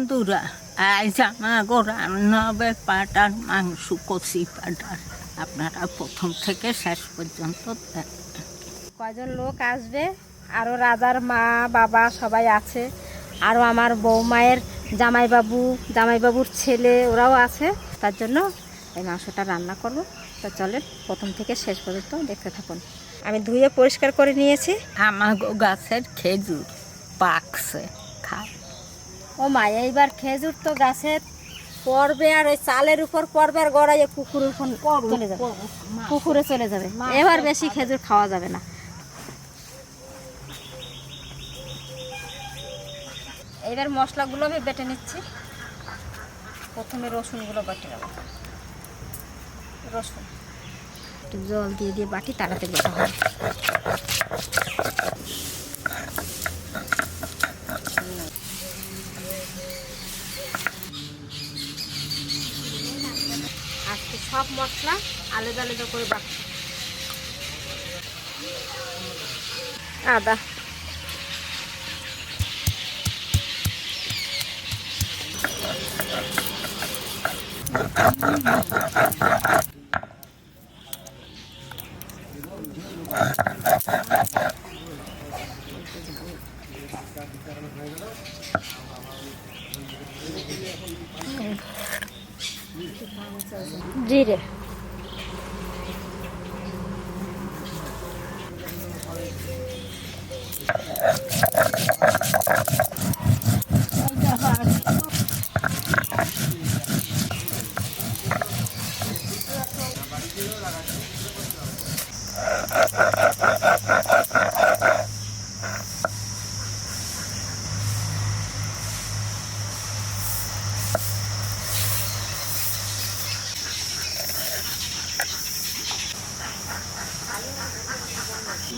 বন্ধুরা আজ আমাকে রান্না হবে পাটার মাংস কষি পাটার আপনারা প্রথম থেকে শেষ পর্যন্ত কয়জন লোক আসবে? আরও রাজার মা বাবা সবাই আছে। আরও আমার বৌমায়ের জামাইবাবু জামাইবাবুর ছেলে ওরাও আছে। তার জন্য এই মাংসটা রান্না করব। তো চলেন প্রথম থেকে শেষ পর্যন্ত দেখতে থাকুন। আমি ধুয়ে পরিষ্কার করে নিয়েছি। আমাগো গাছের খেজুর পাকছে। ও মা এইবার খেজুর তো গাছের পড়বে আর ওই চালের উপর পড়বে আর গড়াইয়ে উপর চলে যাবে। পুকুরে চলে যাবে। এবার বেশি খেজুর খাওয়া যাবে না। এবার মশলাগুলো আমি বেটে নিচ্ছি। প্রথমে রসুনগুলো বেটে নেব। রসুন। একটু জল দিয়ে দিয়ে বাটি তাড়াতাড়ি বেটা হয় সব মশলা আলাদা আলাদা করে বাটছি। আদা। জিরে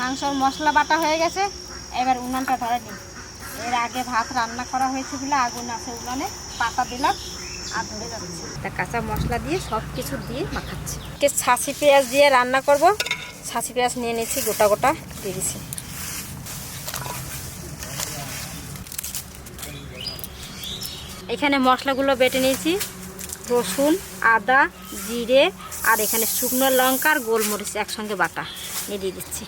মাংসর মশলা বাটা হয়ে গেছে। এবার উনানটা ধরে নিই। এর আগে ভাত রান্না করা হয়েছে বলে আগুন আছে উনানে। পাতা দিলাম আর ধরে যাচ্ছে। কাঁচা মশলা দিয়ে সব কিছু দিয়ে মাখাচ্ছি। কে ছাঁচি পেঁয়াজ দিয়ে রান্না করব। ছাঁচি পেঁয়াজ নিয়ে নিয়েছি গোটা গোটা দিয়ে দিছি। এখানে মশলাগুলো বেটে নিয়েছি। রসুন, আদা, জিরে আর এখানে শুকনো লঙ্কা আর গোলমরিচ একসঙ্গে বাটা। নিয়ে দিয়ে দিচ্ছি।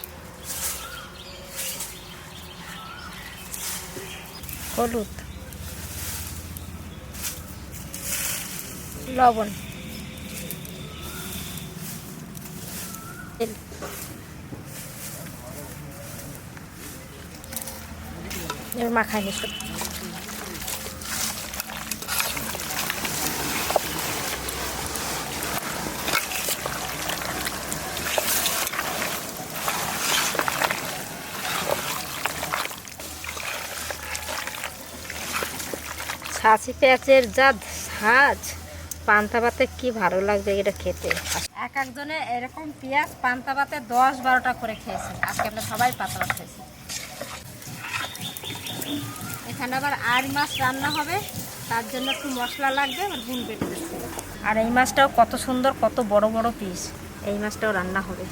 হলুদ লবণ। এবার মাখাই নিচ্ছি ছাঁচি পেঁয়াজের যা সাজ। পান্তা ভাতে কি ভালো লাগবে এটা খেতে? এক একজনে এরকম পেঁয়াজ, পান্তা ভাতে দশ বারোটা করে খেয়েছে। আজকে আমরা সবাই পাতলা খেয়েছি এখানে আবার আর মাছ রান্না হবে। তার জন্য একটু মশলা লাগবে আর বেটে দিচ্ছি আর এই মাছটাও কত সুন্দর, কত বড় বড় পিস এই মাছটাও রান্না হবে।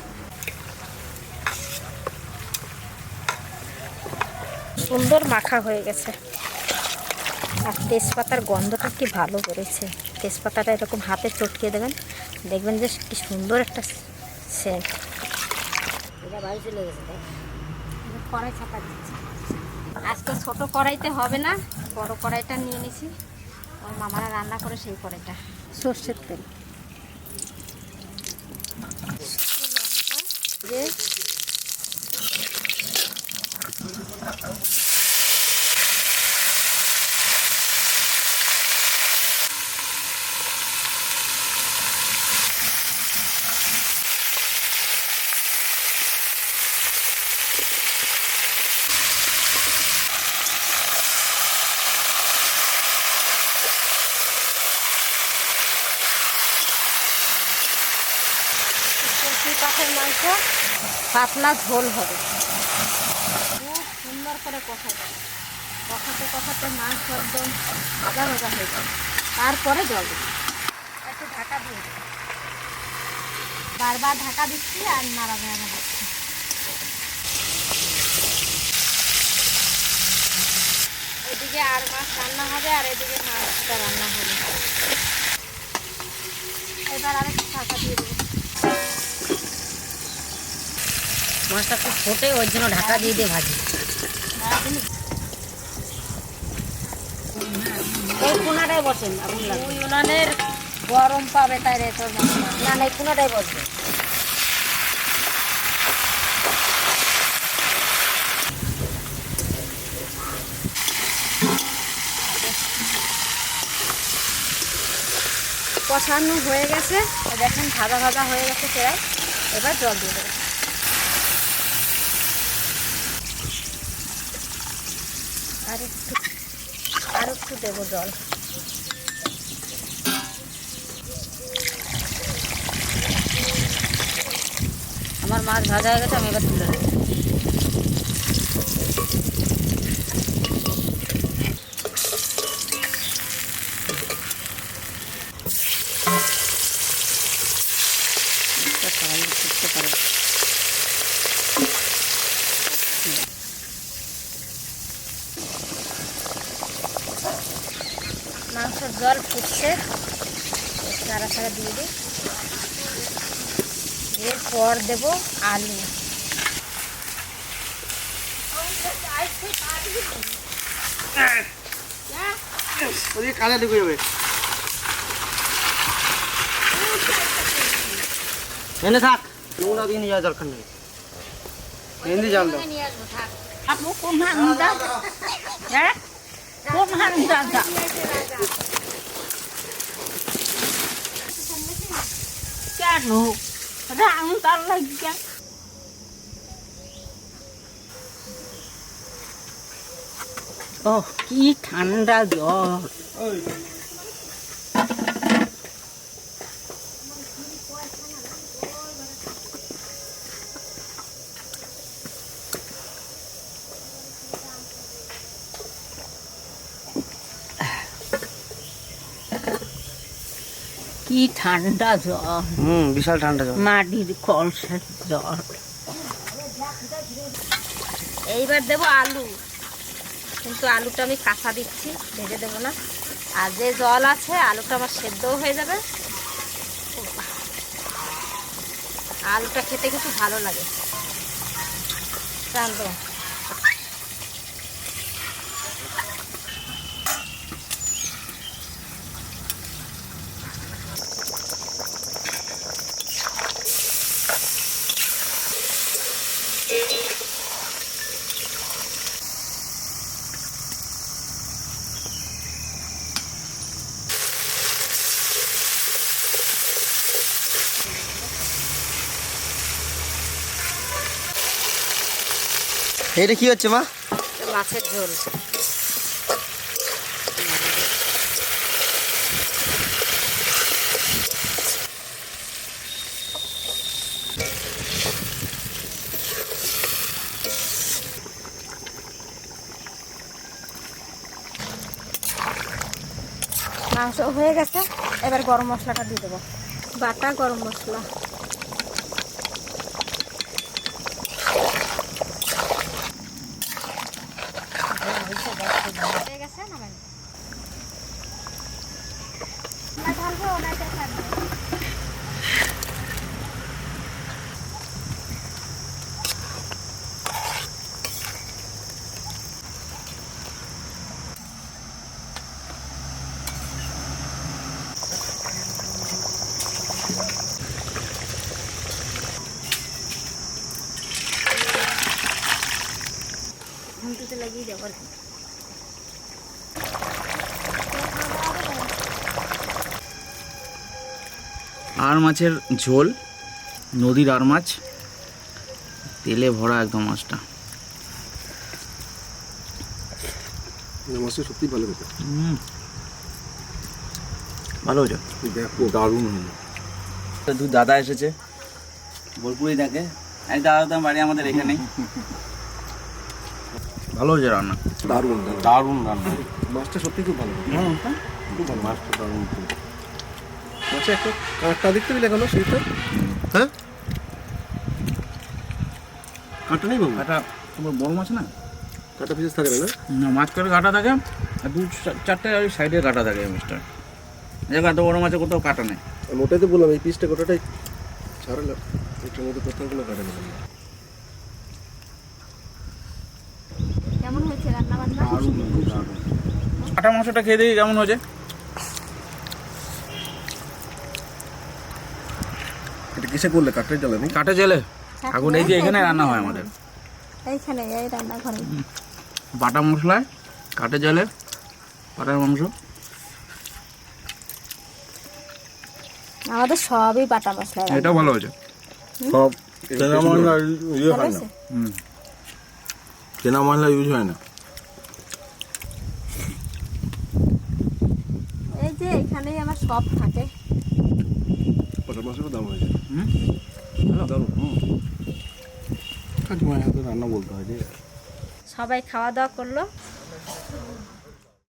সুন্দর মাখা হয়ে গেছে। আর তেজপাতার গন্ধটা কি ভালো করেছে? তেজপাতাটা এরকম হাতে চটকে দেবেন দেখবেন যে কি সুন্দর একটা সেন্ট এটা বাড়ি চলে গেছে কড়াই চাপা দিচ্ছি। আজকে ছোট কড়াইতে হবে না বড় কড়াইটা নিয়ে নিছি। ওর মামারা রান্না করে সেই কড়াইটা। সর্ষের তেল। যে কচি পাতলা ঝোল হবে। খুব সুন্দর করে কষাতে। কষাতে কষাতে মাংস একদম ভাজা ভাজা হয়ে যাবে। তারপরে জল একটু ঢাকা দিয়ে দেবো। বারবার ঢাকা দিচ্ছি আর নাড়া দিচ্ছি এই এদিকে আর মাছ রান্না হবে আর এদিকে মাছটা রান্না হবে। এবার আরেকটু ঢাকা দিয়ে দেবো। মাছটা খুব ফোটে ওর জন্য ঢাকা দিয়ে দিয়ে ভাজি। এই কোনাটাই বসেন আগুন লাগবে। উনানের গরম পাবে তাই রে তোর না না এই কোনাটাই বসবে। কষানো হয়ে গেছে। দেখেন ভাজা ভাজা হয়ে গেছে প্রায়। এবার জল দিয়ে দেবো। একটু আর একটু দেবো জল। আমার মাছ ভাজা হয়ে গেছে আমি এবার তুলে নেব জল ফুটছে। সারা সারা দিয়ে দিই। এরপর দেবো আলু। ওদিকে ঢুকে যাবে। এনে থাক। নোংরা দিয়ে নিয়ে যাওয়ার দরকার নেই জাল দাও। আপু কোন হ্যাঁ? কোন কেন রাং তার লাগিয়া ও কি ঠান্ডা জল কি ঠান্ডা জল। হুম বিশাল ঠান্ডা জল। মাটির কলসের জল। এইবার দেবো আলু। কিন্তু আলুটা আমি কাঁচা দিচ্ছি ভেজে দেবো না। আর যে জল আছে আলুটা আমার সেদ্ধও হয়ে যাবে। আলুটা খেতে কিন্তু ভালো লাগে। জানতো? এটা কি হচ্ছে, মা? মাছের ঝোল। মাংস হয়ে গেছে, এবার গরম মশলাটা দিয়ে দেবো। বাটা গরম মশলা হয়ে গেছে নামেন ঘুমটিতে লাগিয়ে দেবো আর কি আর মাছের ঝোল নদীর আর মাছ তেলে ভরা একদম মাছটা। মাছটা সত্যি ভালো হুম। ভালো হয়েছে। দেখো দারুণ হলো দু দাদা এসেছে বোলপুরি থাকে। এক দাদা তো বাড়ি আমাদের এখানেই। ভালো হয়েছে রান্না। দারুণ দারুণ। রান্না। মাছটা সত্যি খুব ভালো। খুব ভালো। মাছটা দারুণ খুব। মাছে একটা কাঁটা দেখতে পেলে এখনও সেইটা? হ্যাঁ? কাঁটা নেই বাবু? একটা তোমার বড় মাছ না? কাটা পিসেস থাকে না না মাঝখানে কাটা থাকে। আর দু চারটে ওই সাইডে কাটা থাকে মিস্টার দেখো এত বড় মাছে কোথাও কাটা নেই। ওটাই তো বললাম এই পিসটা গোটাটাই ছাড়ালাম। এটার মধ্যে কোথাও কোনো কাটা নেই কেমন কাটা মাংসটা খেয়ে দেখি কেমন হয়েছে। এটা কিসে করলে? কাঠের জ্বালানি কাঠে জেলে? আগুন এই যে এখানে রান্না হয় আমাদের। এইখানে এই রান্নাঘরে। বাটা মশলায় কাঠে জলে পাটার মাংস। আমাদের সবই বাটা মশলা এটাও ভালো হয়েছে। সব চেনা মশলা ইয়ে হয় না। চেনা মশলা ইউজ হয় না এই যে এখানেই আমার সব থাকে। পটল মাছেরও দাম হয়েছে হুম। দারুণ কাকিমার রান্না বলতে হয় যে সবাই খাওয়া দাওয়া করল।